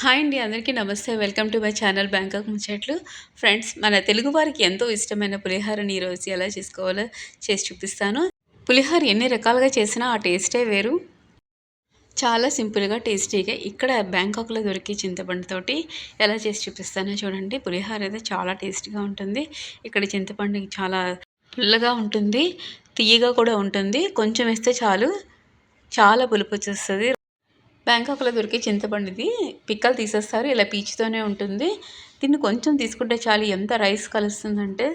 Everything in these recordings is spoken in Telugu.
హాయ్ అండి అందరికీ నమస్తే. Welcome to my channel Bangkok ముచ్చట్లు. ఫ్రెండ్స్ మన తెలుగు వారికి ఎంతో ఇష్టమైన పులిహారని ఈరోజు ఎలా చేసుకోవాలో చేసి చూపిస్తాను. పులిహోర ఎన్ని రకాలుగా చేసినా ఆ టేస్టే వేరు. చాలా సింపుల్గా టేస్టీగా ఇక్కడ బ్యాంకాక్లో దొరికే చింతపండుతోటి ఎలా చేసి చూపిస్తానో చూడండి. పులిహోర అయితే చాలా టేస్టీగా ఉంటుంది. ఇక్కడ చింతపండు చాలా పుల్లగా ఉంటుంది తీయగా కూడా ఉంటుంది. కొంచెం వేస్తే చాలు. చాలా పులుపు వచ్చేస్తుంది. బ్యాంకాక్లో దొరికే చింతపండుది పిక్కలు తీసేస్తారు ఇలా పీచుతోనే ఉంటుంది. దీన్ని కొంచెం తీసుకుంటే చాలు ఎంత రైస్ కలుస్తుందంటే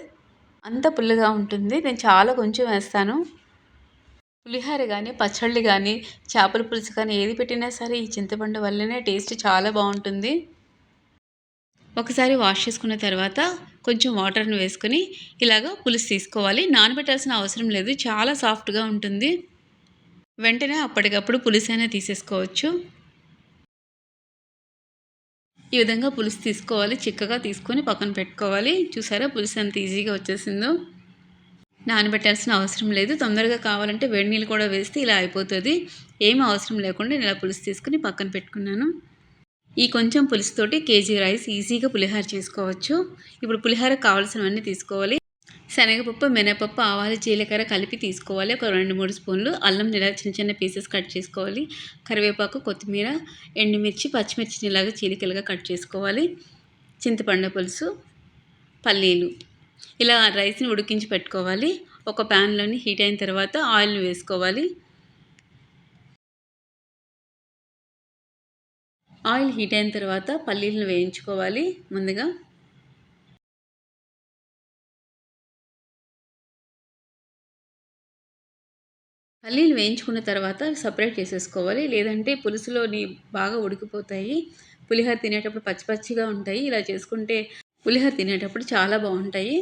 అంత పుల్లగా ఉంటుంది. నేను చాలా కొంచెం వేస్తాను. పులిహోర కానీ పచ్చళ్ళు కానీ చేపల పులుసు కానీ ఏది పెట్టినా సరే ఈ చింతపండు వల్లనే టేస్ట్ చాలా బాగుంటుంది. ఒకసారి వాష్ చేసుకున్న తర్వాత కొంచెం వాటర్ని వేసుకొని ఇలాగ పులుసు తీసుకోవాలి. నానబెట్టాల్సిన అవసరం లేదు. చాలా సాఫ్ట్గా ఉంటుంది. వెంటనే అప్పటికప్పుడు పులుసైనా తీసేసుకోవచ్చు. ఈ విధంగా పులుసు తీసుకోవాలి. చిక్కగా తీసుకొని పక్కన పెట్టుకోవాలి. చూసారా పులుసు ఎంత ఈజీగా వచ్చేసిందో. నానబెట్టాల్సిన అవసరం లేదు. తొందరగా కావాలంటే వేడి నీళ్ళు కూడా వేస్తే ఇలా అయిపోతుంది. ఏం అవసరం లేకుండా నేను ఇలా పులుసు తీసుకుని పక్కన పెట్టుకున్నాను. ఈ కొంచెం పులుసుతోటి కేజీ రైస్ ఈజీగా పులిహార చేసుకోవచ్చు. ఇప్పుడు పులిహార కావాల్సినవన్నీ తీసుకోవాలి. శనగపప్పు మినపప్పు ఆవాలు జీలకర్ర కలిపి తీసుకోవాలి. ఒక రెండు మూడు స్పూన్లు అల్లం ఇలా చిన్న చిన్న పీసెస్ కట్ చేసుకోవాలి. కరివేపాకు కొత్తిమీర ఎండుమిర్చి పచ్చిమిర్చి ఇలాగా చీలికలుగా కట్ చేసుకోవాలి. చింతపండు పులుసు పల్లీలు. ఇలా రైస్ని ఉడికించి పెట్టుకోవాలి. ఒక ప్యాన్లోని హీట్ అయిన తర్వాత ఆయిల్ని వేసుకోవాలి. ఆయిల్ హీట్ అయిన తర్వాత పల్లీలను వేయించుకోవాలి. ముందుగా పల్లీలు వేయించుకున్న తర్వాత సపరేట్ చేసేసుకోవాలి. లేదంటే పులుసులోని బాగా ఉడికిపోతాయి. పులిహోర తినేటప్పుడు పచ్చి పచ్చిగా ఉంటాయి. ఇలా చేసుకుంటే పులిహోర తినేటప్పుడు చాలా బాగుంటాయి.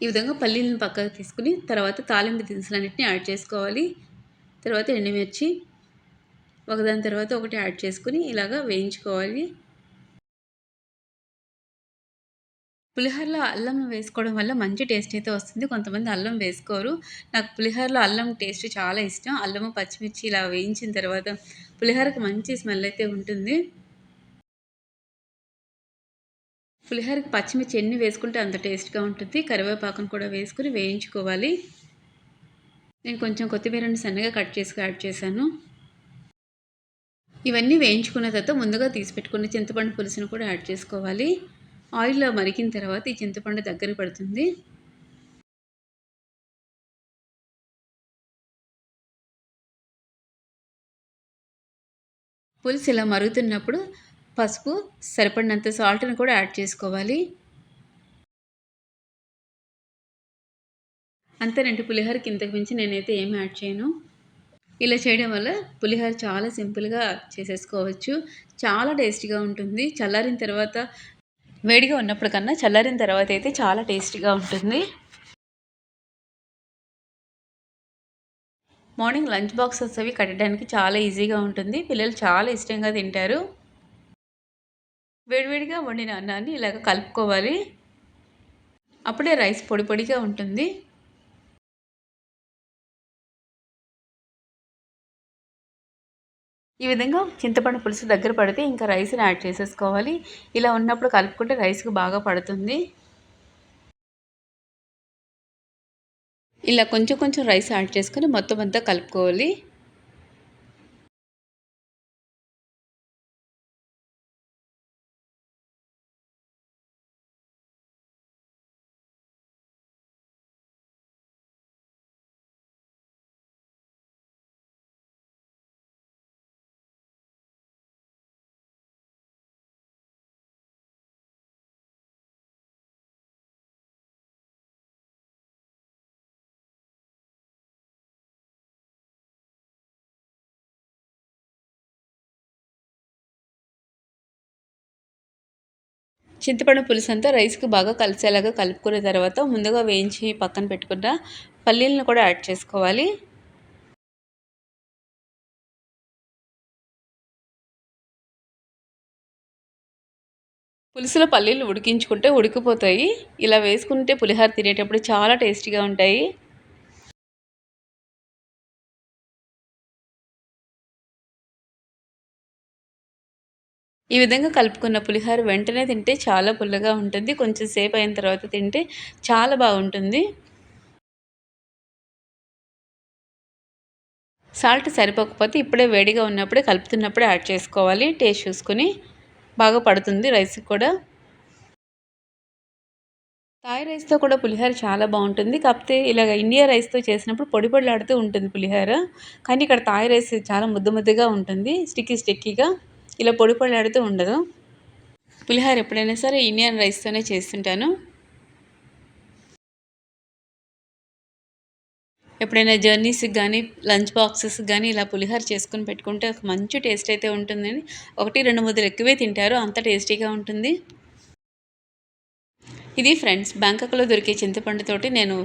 ఈ విధంగా పల్లీలను పక్కకు తీసుకుని తర్వాత తాలింపు దినుసులన్నింటినీ యాడ్ చేసుకోవాలి. తర్వాత ఎండుమిర్చి ఒకదాని తర్వాత ఒకటి యాడ్ చేసుకుని ఇలాగ వేయించుకోవాలి. పులిహోరలో అల్లం వేసుకోవడం వల్ల మంచి టేస్ట్ అయితే వస్తుంది. కొంతమంది అల్లం వేసుకోరు. నాకు పులిహోరలో అల్లం టేస్ట్ చాలా ఇష్టం. అల్లము పచ్చిమిర్చి ఇలా వేయించిన తర్వాత పులిహోరకి మంచి స్మెల్ అయితే ఉంటుంది. పులిహోరకి పచ్చిమిర్చి ఎన్ని వేసుకుంటే అంత టేస్ట్గా ఉంటుంది. కరివేపాకును కూడా వేసుకుని వేయించుకోవాలి. నేను కొంచెం కొత్తిమీరని సన్నగా కట్ చేసి యాడ్ చేశాను. ఇవన్నీ వేయించుకున్న తర్వాత ముందుగా తీసి పెట్టుకున్న చింతపండు పులుసును కూడా యాడ్ చేసుకోవాలి. ఆయిల్లో మరిగిన తర్వాత ఈ చింతపండు దగ్గర పడుతుంది. పులుసు ఇలా మరుగుతున్నప్పుడు పసుపు సరిపడినంత సాల్ట్ని కూడా యాడ్ చేసుకోవాలి. అంతేనండి పులిహోరకి ఇంతకు మించి నేనైతే ఏం యాడ్ చేయను. ఇలా చేయడం వల్ల పులిహోర చాలా సింపుల్గా చేసేసుకోవచ్చు. చాలా టేస్టీగా ఉంటుంది. చల్లారిన తర్వాత వేడిగా ఉన్నప్పుడు కన్నా చల్లారిన తర్వాత అయితే చాలా టేస్టీగా ఉంటుంది. మార్నింగ్ లంచ్ బాక్సెస్ అవి కట్టడానికి చాలా ఈజీగా ఉంటుంది. పిల్లలు చాలా ఇష్టంగా తింటారు. వేడివేడిగా వండిన అన్నాన్ని ఇలాగ కలుపుకోవాలి. అప్పుడే రైస్ పొడి పొడిగా ఉంటుంది. ఈ విధంగా చింతపండు పులుసు దగ్గర పడితే ఇంకా రైస్ని యాడ్ చేసేసుకోవాలి. ఇలా ఉన్నప్పుడు కలుపుకుంటే రైస్కి బాగా పడుతుంది. ఇలా కొంచెం కొంచెం రైస్ యాడ్ చేసుకొని మొత్తం అంతా కలుపుకోవాలి. చింతపండు పులుసు అంతా రైస్కి బాగా కలిసేలాగా కలుపుకున్న తర్వాత ముందుగా వేయించి పక్కన పెట్టుకున్న పల్లీలను కూడా యాడ్ చేసుకోవాలి. పులుసులో పల్లీలు ఉడికించుకుంటే ఉడికిపోతాయి. ఇలా వేసుకుంటే పులిహోర తినేటప్పుడు చాలా టేస్టీగా ఉంటాయి. ఈ విధంగా కలుపుకున్న పులిహోర వెంటనే తింటే చాలా పుల్లగా ఉంటుంది. కొంచెం సేపు అయిన తర్వాత తింటే చాలా బాగుంటుంది. సాల్ట్ సరిపోకపోతే ఇప్పుడే వేడిగా ఉన్నప్పుడే కలుపుతున్నప్పుడే యాడ్ చేసుకోవాలి. టేస్ట్ చూసుకుని బాగా పడుతుంది రైస్కి కూడా. థాయ్ రైస్తో కూడా పులిహోర చాలా బాగుంటుంది. కాకపోతే ఇలాగ ఇండియా రైస్తో చేసినప్పుడు పొడి పొడిలాడుతూ ఉంటుంది పులిహోర. కానీ ఇక్కడ థాయ్ రైస్ చాలా ముద్ద ముద్దగా ఉంటుంది. స్టిక్కీ స్టిక్కీగా. ఇలా పొడి పొడి ఉండదు. పులిహోర ఎప్పుడైనా సరే ఇండియన్ రైస్తోనే చేస్తుంటాను. ఎప్పుడైనా జర్నీస్కి కానీ లంచ్ బాక్సెస్ కానీ ఇలా పులిహోర చేసుకుని పెట్టుకుంటే ఒక మంచి టేస్ట్ అయితే ఉంటుందని ఒకటి రెండు ముద్దలు ఎక్కువే తింటారు. అంత టేస్టీగా ఉంటుంది. ఇది ఫ్రెండ్స్ బ్యాంకాక్లో దొరికే చింతపండుతోటి నేను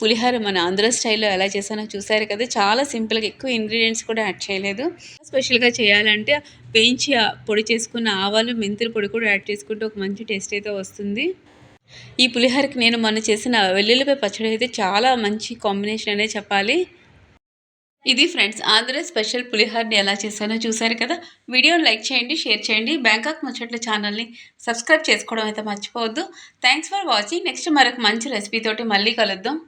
పులిహోర మన ఆంధ్ర స్టైల్లో ఎలా చేశానో చూసారు కదా. చాలా సింపుల్గా ఎక్కువ ఇంగ్రీడియంట్స్ కూడా యాడ్ చేయలేదు. స్పెషల్గా చేయాలంటే వేయించి పొడి చేసుకున్న ఆవాలు మెంతుల పొడి కూడా యాడ్ చేసుకుంటే ఒక మంచి టేస్ట్ అయితే వస్తుంది. ఈ పులిహోరకి నేను మొన్న చేసిన వెల్లుల్లిపై పచ్చడి అయితే చాలా మంచి కాంబినేషన్ అనే చెప్పాలి. ఇది ఫ్రెండ్స్ ఆంధ్ర స్పెషల్ పులిహార్ని ఎలా చేశానో చూసారు కదా? వీడియోని లైక్ చేయండి షేర్ చేయండి. బ్యాంకాక్ ముచ్చట్ల ఛానల్ని సబ్స్క్రైబ్ చేసుకోవడం అయితే మర్చిపోవద్దు. Thanks for watching. నెక్స్ట్ మరొక మంచి రెసిపీ తోటి మళ్ళీ కలుద్దాం.